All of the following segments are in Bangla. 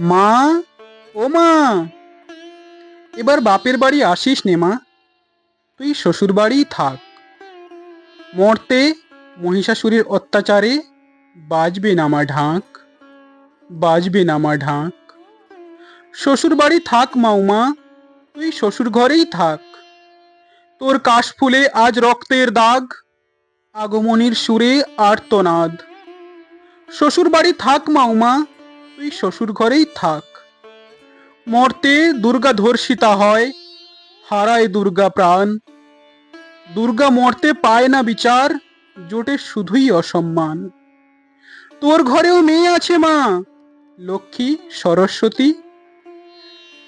মা, ও মা। এবার বাপের বাড়ি আসিস নে, মা। তুই শ্বশুর বাড়িই থাক। মর্তে মহিষাসুরের অত্যাচারে বাজবে না মা ঢাক, বাজবে না মা ঢাক। শ্বশুর বাড়ি থাক, মাউমা, তুই শ্বশুর ঘরেই থাক। তোর কাশফুলে আজ রক্তের দাগ, আগমনীর সুরে আর্তনাদ। শ্বশুর বাড়ি থাক, মাউমা। তুই শ্বশুর ঘরেই থাক। মর্তে দুর্গা ধর্ষিতা হয়, হারায় দুর্গা প্রাণ। দুর্গা মর্তে পায় না বিচার, জোটে শুধুই অসম্মান। তোর ঘরেও মেয়ে আছে মা, লক্ষ্মী, সরস্বতী।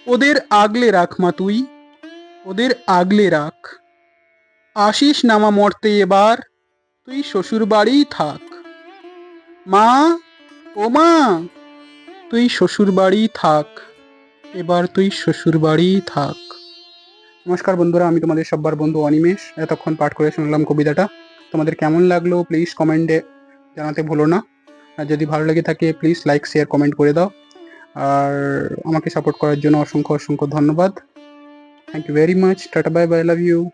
ওদের আগলে রাখ মা তুই, ওদের আগলে রাখ। আসিস নামা মরতে এবার, তুই শ্বশুর বাড়িই থাক। মা, ও মা তুই শ্বশুর বাড়িই থাক। এবার তুই শ্বশুর বাড়িই থাক। নমস্কার বন্ধুরা, আমি তোমাদের সব্বার বন্ধু অনিমেষ। এতক্ষণ পাঠ করে শুনলাম কবিতাটা। তোমাদের কেমন লাগল প্লিজ কমেন্টে জানাতে ভুলো না। আর যদি ভালো লেগে থাকে প্লিজ লাইক শেয়ার কমেন্ট করে দাও। আর আমাকে সাপোর্ট করার জন্য অসংখ্য অসংখ্য ধন্যবাদ। Thank you very much ta-ta bye bye love you